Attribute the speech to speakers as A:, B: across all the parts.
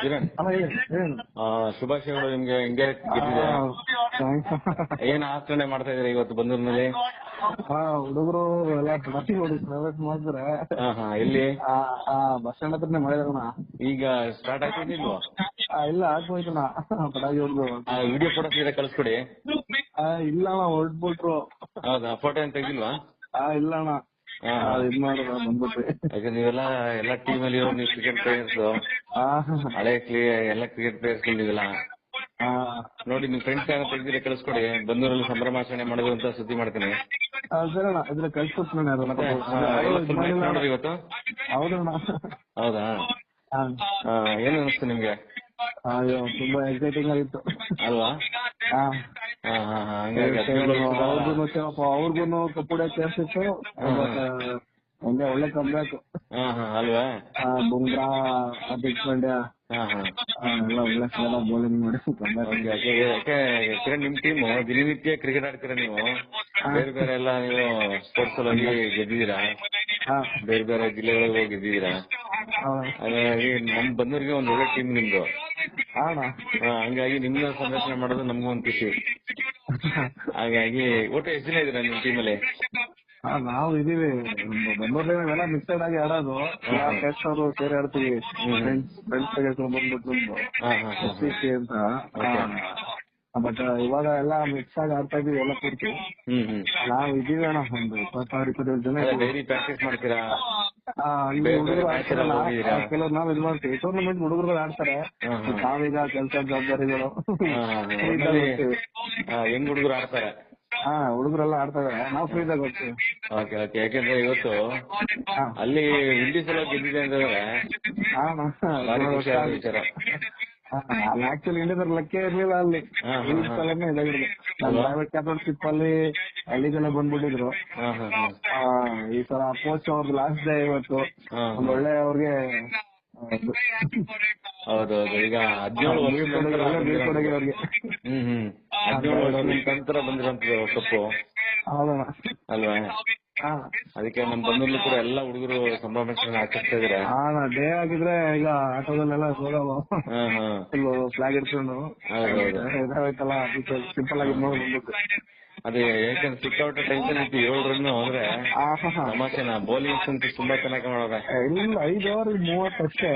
A: ಕಿರಣ್. ಶುಭಾಶಯಗಳು ನಿಮ್ಗೆ. ಹಿಂಗೆ ಗೆದ್ದಿದೆ ಏನ್ ಆಚರಣೆ ಮಾಡ್ತಾ ಇದ್ರೆ ಇವತ್ತು ಬಂದೂರಿನಲ್ಲಿ?
B: ಹಾ ಹುಡುಗರು ಎಲ್ಲ ಟ್ರಾಫಿಕ್ ಪ್ರೈವೇಟ್ ಮಾಡಿದ್ರೆ.
A: ಎಲ್ಲಿ?
B: ಬಸ್ ಸ್ಟ್ಯಾಂಡ್ ಹತ್ರನೇ ಮಾಡಿದ್ರಣ
A: ಈಗ ಸ್ಟಾರ್ಟ್ ಆಗ್ತಿದ್ದಿಲ್ವಾ
B: ಇಲ್ಲ ಹಾಕೋಯ್ತಣ ಪಟಾಕಿ ಹೊಡ್ದು.
A: ಆ ವಿಡಿಯೋ ಫೋಟೋ ಸೀದಾ ಕಳ್ಸ್ಕೊಡಿ.
B: ಆ, ಇಲ್ಲ ಅಣ್ಣ ಹೊರಟ್ಬಿಟ್ರು.
A: ಹೌದಾ? ಫೋಟೋ ಏನ್ ತೆಗಿಲ್ವಾ
B: ಆ ಇಲ್ಲ ಅಣ್ಣ. ಇದ್ ಮಾಡಿದ್ರು ಬಂದ್ಬಿಟ್ರಿ.
A: ಯಾಕಂದ್ರೆ ನೀವೆಲ್ಲ ಎಲ್ಲ ಟೀಮ್ ಅಲ್ಲಿ ಇರೋ ನೀವು ಕ್ರಿಕೆಟ್ ಪ್ಲೇಯರ್ಸ್
B: ಆ,
A: ಹಳೆ ಕ್ಲಿಯರ್ ಎಲ್ಲ ಕ್ರಿಕೆಟ್ ಪ್ಲೇಯರ್ಸ್ ನೀವೆಲ್ಲ.
B: ಆ,
A: ನೋಡಿ ನಿಮ್ ಫ್ರೆಂಡ್ಸ್ ಯಾರು ತೆಗ್ದಿದ್ರೆ ಕಳ್ಸ್ಕೊಡಿ. ಬಂದೂರಲ್ಲಿ ಸಂಭ್ರಮಾಚರಣೆ ಮಾಡೋದು ಅಂತ ಸುದ್ದಿ ಮಾಡ್ತೀನಿ. full ಇವತ್ತು ಹೌದಾ ಏನ್ ಅನಿಸ್ತು ನಿಮ್ಗೆ?
B: ಅಯ್ಯೋ ತುಂಬಾ ಎಕ್ಸೈಟಿಂಗ್ ಆಗಿತ್ತು.
A: ಅಲ್ವಾ?
B: ಆ,
A: ಹಾ ಹಾ ಹಾ ಹಂಗಾಗಿ ಹದಿನೇಳು ವರ್ಷದ-
B: ಅವ್ರಿಗೂ ಅವ್ರಿಗೂ ಕಪ್ ಹೊಡಿಯಕ್ ಚಾನ್ಸ್ ಇತ್ತು? ಒಂದೇ ಒಳ್ಳೆ ಕಮ್ಬ್ಯಾಕ್
A: ಹಾ ಹಾ ಅಲ್ವಾ?
B: ಬುಮ್ರಾ ಹಾರ್ದಿಕ್ ಪಾಂಡ್ಯ. ಎಲ್ಲ ಒಳ್ಳೆ ಸ್ಕೋರ್ ಬೌಲಿಂಗ್ ಮಾಡಿ
A: ಯಾಕೆ ನಿಮ್ ಟೀಮ್ ದಿನನಿತ್ಯ ಕ್ರಿಕೆಟ್ ಆಡ್ತೀರ ನೀವು? ಬೇರೆ ಬೇರೆ ಎಲ್ಲ ನೀವು ಸ್ಪೋರ್ಟ್ಸ್ ಅಲ್ಲಿ ಹೋಗಿ ಗೆದ್ದಿದ್ದೀರಾ?
B: ಹಾ.
A: ಬೇರೆ ಬೇರೆ ಜಿಲ್ಲೆಗಳಿಗೆ ಹೋಗಿ ಗೆದ್ದಿದ್ದೀರಾ? ಹಾಗಾಗಿ ನಮ್ ಬಂದೂರಿಗೆ ಒಂದ್ ಒಳ್ಳೆ ಟೀಮ್ ನಿಮ್ದು.
B: ಅಣ್ಣ
A: ಹಂಗಾಗಿ ನಿಮ್ನ ಸಂರಕ್ಷಣೆ ಮಾಡೋದು ನಮಗೂ ಒಂದ್ ಖುಷಿ. ಹಾಗಾಗಿ ಒಟ್ಟು ಎಷ್ಟು ಜನ ಇದ್ದೀರಾ ನಿಮ್ ಟೀಮಲ್ಲಿ
B: ನಾವು ಇದೀವಿ ಬೆಂಗಳೂರಲ್ಲಿ ನಾವೆಲ್ಲ ಮಿಕ್ಸೆಡ್ ಆಗಿ ಆಡೋದು. ಟೆಸ್ಟ್ ಅವರು ಸೇರಿ ಆಡ್ತೀವಿ. ಫ್ರೆಂಡ್ಸ್ ಫ್ರೆಂಡ್ಸ್ ಬಂದ್ಬಿಟ್ಟು ಅಂತ. ಬಟ್ ಇವಾಗ ಎಲ್ಲ ಮಿಕ್ಸ್ ಆಗಿ ಆಡ್ತಾ ಇದೀವಿ ಎಲ್ಲ ಪೂರ್ತಿ
A: ಹ್ಮ್ ಹ್ಮ್.
B: ನಾವು ಇದೀವಿ ಅಣ್ಣ ಒಂದು ಇಪ್ಪತ್ತಾರು ಇಪ್ಪತ್ತೇಳು ಜನ.
A: ಡೈಲಿ ಪ್ರಾಕ್ಟೀಸ್ ಮಾಡ್ತೀರಾ? ಎಲ್ಲ
B: ಕೆಲವ್ರು ನಾವ್ ಇದು ಮಾಡ್ತೀವಿ. ಟೂರ್ನಮೆಂಟ್ ಹುಡುಗರು ಆಡ್ತಾರೆ. ನಾವೀಗ ಕೆಲಸ ಜವಾಬ್ದಾರಿಗಳು.
A: ಹೆಂಗ್ ಹುಡುಗರು ಆಡ್ತಾರೆ?
B: ಹಾ ಹುಡುಗರೆಲ್ಲ ಆಡ್ತಾ ಇದಾರೆ ನಾವು ಫ್ರೀ ಇದ್ದಾಗ ಹೋಗ್ತೀವಿ.
A: Okay okay. ಯಾಕಂದ್ರೆ ಇವತ್ತು ಅಲ್ಲಿ ಇಂಡಿಸ್ ಸಲ ಗೆದ್ದಿದೆ ಅಂತಂದ್ರೆ ಭಾರಿ ಖುಷಿ ಆದ ವಿಚಾರ.
B: ಅಲ್ಲಿ ಆಕ್ಚುಲಿ ಇಂಡಿಯಾದ ಲಕ್ಕೇ ಇರ್ಲಿಲ್ಲ ಅಲ್ಲಿ. ನಮ್ಮ
A: ಅಲ್ವಾ?
B: ಪ್ರೈವೇಟ್ ಚಾಂಪಿಯನ್ಶಿಪ್ ಅಲ್ಲಿ ಹಳ್ಳಿ ಜನ ಬಂದ್ಬಿಟ್ಟಿದ್ರು.
A: ಹಾ ಹಾ ಹಾ.
B: ಆ, ಈ ತರ ಕೋಚ್ ಅವ್ರದ್ದು ಲಾಸ್ಟ್ ಡೇ ಇವತ್ತು. ಒಂದ್ ಒಳ್ಳೆ ಅವ್ರಿಗೆ
A: ಹೌದೌದು ಈಗ ಹದಿನೇಳು
B: ಬೀಳ್ಕೊಡುಗೆ ಅವ್ರಿಗೆ
A: ಹ್ಮ್ ಹ್ಮ್. ಹದಿನೇಳು ವರ್ಷದ ನಂತರ ಕಪ್ಪು
B: ಹೌದಣ್ಣ
A: ಅಲ್ವಾ?
B: ಹಾ.
A: ಅದಕ್ಕೆ ನಮ್ ಬಂದೂರ್ಲು ಕೂಡ ಎಲ್ಲ ಹುಡುಗರು ಸಂಭ್ರಮಾಚರಣೆ ಆಚರಿಸ್ತಾ ಇದಾರೆ.
B: ಹಾ ಡೇ ಆಗಿದ್ರೆ ಈಗ ಆಟೋದಲ್ಲೆಲ್ಲ ಹೋಗವ ಫ್ಲಾಗ್ ಇಟ್ಕೊಂಡು ಇದಾಗೈತಲ್ಲ ಸಿಂಪಲ್ ಆಗಿ ನೋಡಿ ಬಂದ್ಬಿಟ್ಟು
A: ಅದೇ ಯಾಕಂದ್ರೆ ಸಿಕ್ಕಾಪಟ್ಟೆ ಟೆನ್ಷನ್ ಇತ್ತು ಏಳು ರನ್ ಹೋದ್ರೆ
B: ಆಹಾ.
A: ತಮಾಷೆನ ಬೌಲಿಂಗ್ ಅಂತೂ ತುಂಬಾ ಚೆನ್ನಾಗಿ ಮಾಡೋರೆ
B: ಇಲ್ಲ ಐದು ಓವರ್ ಮೂವತ್ತು ಅಷ್ಟೇ.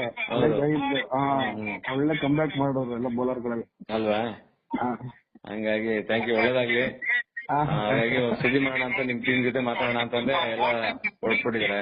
B: ಒಳ್ಳೆ ಕಂಬ್ಯಾಕ್ ಮಾಡೋರು ಎಲ್ಲ ಬೌಲರ್ಗಳಿಗೆ
A: ಅಲ್ವಾ? ಹಂಗಾಗಿ ಥ್ಯಾಂಕ್ ಯು ಒಳ್ಳೇದಾಗ್ಲಿ.
B: ಹಾ.
A: ಹಾಗಾಗಿ ಸುದ್ದಿ ಮಾಡೋಣ ಅಂತ ನಿಮ್ ಟೀಮ್ ಜೊತೆ ಮಾತಾಡೋಣ ಅಂತಂದ್ರೆ ಎಲ್ಲ ಹೊರಟ್ಬಿಟ್ಟಿದ್ದಾರೆ